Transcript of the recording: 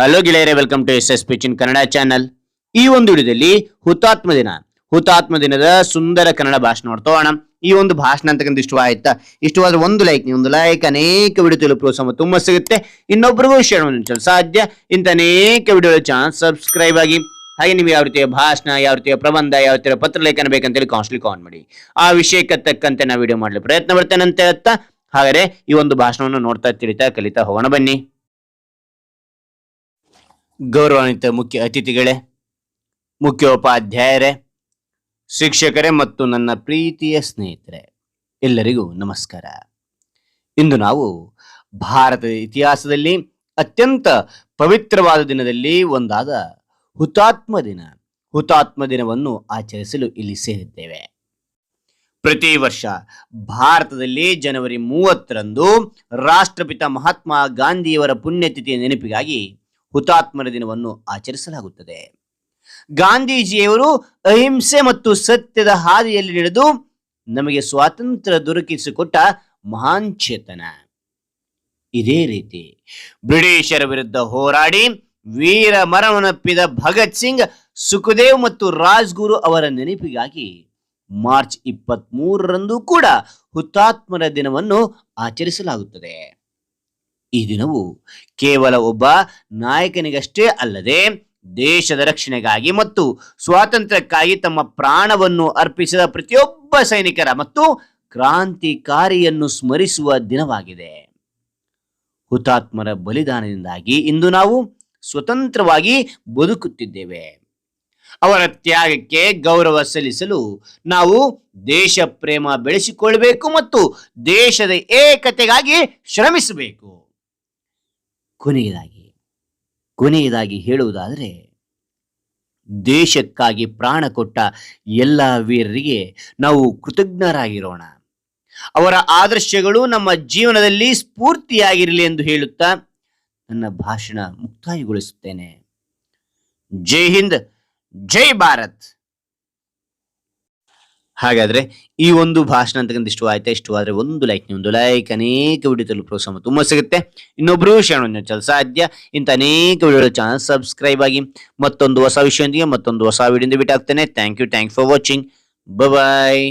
Hello ಗೆಳೆಯರೆ welcome to S S ಪಿಚಿನ್ Kannada channel ಈ ಒಂದು ವಿಡಿಯೋದಲ್ಲಿ ಹುತಾತ್ಮ ದಿನ, ಹುತಾತ್ಮ ದಿನದ ಸುಂದರ ಕನ್ನಡ ಭಾಷಣ ನೋಡ್ತೋಣ ಈ ಒಂದು ಭಾಷಣ ಅಂತಕ್ಕಂಥ ಇಷ್ಟವಾಯ್ತಾ? ಇಷ್ಟವಾದ್ರೆ ಒಂದು ಲೈಕ್ ಒಂದು ಲೈಕ್ ಅನೇಕ ವಿಡಿಯೋ ತಲುಪುವ ಪ್ರೋತ್ಸಾಹ ತುಂಬ ಸಿಗುತ್ತೆ. ಇನ್ನೊಬ್ಬರಿಗೂ ಶೇರ್ ಮಾಡಲು ಸಾಧ್ಯ. ಇಂಥ ಅನೇಕ ವಿಡಿಯೋ ಚಾನಲ್ ಸಬ್ಸ್ಕ್ರೈಬ್ ಆಗಿ, ಹಾಗೆ ನೀವು ಯಾವ ರೀತಿಯ ಭಾಷಣ, ಯಾವ ರೀತಿಯ ಪ್ರಬಂಧ, ಯಾವ ರೀತಿಯ ಪತ್ರ ಲೇಖನ ಬೇಕಂತೇಳಿ ಕಾನ್ಸ್ಟ್ಲಿ ಕಾನ್ ಮಾಡಿ. ಆ ವಿಷಯಕ್ಕೆ ತಕ್ಕಂತೆ ನಾವು ವಿಡಿಯೋ ಮಾಡಲು ಪ್ರಯತ್ನ ಮಾಡ್ತೇನೆ ಅಂತ ಹೇಳ್ತಾ, ಹಾಗಾದ್ರೆ ಈ ಒಂದು ಭಾಷಣವನ್ನು ನೋಡ್ತಾ ತಿಳಿತಾ ಕಲಿತಾ ಹೋಗೋಣ ಬನ್ನಿ. ಗೌರವಾನ್ವಿತ ಮುಖ್ಯ ಅತಿಥಿಗಳೇ, ಮುಖ್ಯೋಪಾಧ್ಯಾಯರೇ, ಶಿಕ್ಷಕರೇ ಮತ್ತು ನನ್ನ ಪ್ರೀತಿಯ ಸ್ನೇಹಿತರೆ, ಎಲ್ಲರಿಗೂ ನಮಸ್ಕಾರ. ಇಂದು ನಾವು ಭಾರತದ ಇತಿಹಾಸದಲ್ಲಿ ಅತ್ಯಂತ ಪವಿತ್ರವಾದ ದಿನದಲ್ಲಿ ಒಂದಾದ ಹುತಾತ್ಮ ದಿನ, ಹುತಾತ್ಮ ದಿನವನ್ನು ಆಚರಿಸಲು ಇಲ್ಲಿ ಸೇರಿದ್ದೇವೆ. ಪ್ರತಿ ವರ್ಷ ಭಾರತದಲ್ಲಿ ಜನವರಿ ಮೂವತ್ತರಂದು ರಾಷ್ಟ್ರಪಿತ ಮಹಾತ್ಮ ಗಾಂಧಿಯವರ ಪುಣ್ಯತಿಥಿಯ ನೆನಪಿಗಾಗಿ ಹುತಾತ್ಮರ ದಿನವನ್ನು ಆಚರಿಸಲಾಗುತ್ತದೆ. ಗಾಂಧೀಜಿಯವರು ಅಹಿಂಸೆ ಮತ್ತು ಸತ್ಯದ ಹಾದಿಯಲ್ಲಿ ನಡೆದು ನಮಗೆ ಸ್ವಾತಂತ್ರ್ಯ ದೊರಕಿಸಿಕೊಟ್ಟ ಮಹಾನ್ ಚೇತನ. ಇದೇ ರೀತಿ ಬ್ರಿಟಿಷರ ವಿರುದ್ಧ ಹೋರಾಡಿ ವೀರ ಮರಣವನ್ನಪ್ಪಿದ ಭಗತ್ ಸಿಂಗ್, ಸುಖದೇವ್ ಮತ್ತು ರಾಜ್ಗುರು ಅವರ ನೆನಪಿಗಾಗಿ ಮಾರ್ಚ್ ಇಪ್ಪತ್ತ್ ಮೂರರಂದು ಕೂಡ ಹುತಾತ್ಮರ ದಿನವನ್ನು ಆಚರಿಸಲಾಗುತ್ತದೆ. ಈ ದಿನವು ಕೇವಲ ಒಬ್ಬ ನಾಯಕನಿಗಷ್ಟೇ ಅಲ್ಲದೆ ದೇಶದ ರಕ್ಷಣೆಗಾಗಿ ಮತ್ತು ಸ್ವಾತಂತ್ರ್ಯಕ್ಕಾಗಿ ತಮ್ಮ ಪ್ರಾಣವನ್ನು ಅರ್ಪಿಸಿದ ಪ್ರತಿಯೊಬ್ಬ ಸೈನಿಕರ ಮತ್ತು ಕ್ರಾಂತಿಕಾರಿಯನ್ನು ಸ್ಮರಿಸುವ ದಿನವಾಗಿದೆ. ಹುತಾತ್ಮರ ಬಲಿದಾನದಿಂದಾಗಿ ಇಂದು ನಾವು ಸ್ವತಂತ್ರವಾಗಿ ಬದುಕುತ್ತಿದ್ದೇವೆ. ಅವರ ತ್ಯಾಗಕ್ಕೆ ಗೌರವ ಸಲ್ಲಿಸಲು ನಾವು ದೇಶ ಪ್ರೇಮ ಬೆಳೆಸಿಕೊಳ್ಳಬೇಕು ಮತ್ತು ದೇಶದ ಏಕತೆಗಾಗಿ ಶ್ರಮಿಸಬೇಕು. ಕೊನೆಯದಾಗಿ ಕೊನೆಯದಾಗಿ ಹೇಳುವುದಾದರೆ, ದೇಶಕ್ಕಾಗಿ ಪ್ರಾಣ ಕೊಟ್ಟ ಎಲ್ಲ ವೀರರಿಗೆ ನಾವು ಕೃತಜ್ಞರಾಗಿರೋಣ. ಅವರ ಆದರ್ಶಗಳು ನಮ್ಮ ಜೀವನದಲ್ಲಿ ಸ್ಫೂರ್ತಿಯಾಗಿರಲಿ ಎಂದು ಹೇಳುತ್ತಾ ನನ್ನ ಭಾಷಣ ಮುಕ್ತಾಯಗೊಳಿಸುತ್ತೇನೆ. ಜೈ ಹಿಂದ್, ಜೈ ಭಾರತ್! ಹಾಗಾದ್ರೆ ಈ ಒಂದು ಭಾಷಣ ಅಂತಕ್ಕಂಥ ಇಷ್ಟವಾಯ್ತಾ ಇಷ್ಟವಾದ್ರೆ ಒಂದು ಲೈಕ್ ಒಂದು ಲೈಕ್ ಅನೇಕ ವಿಡಿಯೋ ತಲುಪುವ ಸಮ ತುಂಬ ಸಿಗುತ್ತೆ. ಇನ್ನೊಬ್ರು ಶೇರ್ ಚಲ ಸಾಧ್ಯ. ಇಂಥ ಅನೇಕ ವಿಡಿಯೋ ಚಾನಲ್ ಸಬ್ಸ್ಕ್ರೈಬ್ ಆಗಿ ಮತ್ತೊಂದು ಹೊಸ ವಿಷಯದೊಂದಿಗೆ ಮತ್ತೊಂದು ಹೊಸ ವಿಡಿಯೋದಿಂದ ಬಿಟ್ಟಾಗ್ತೇನೆ thank you thank for watching bye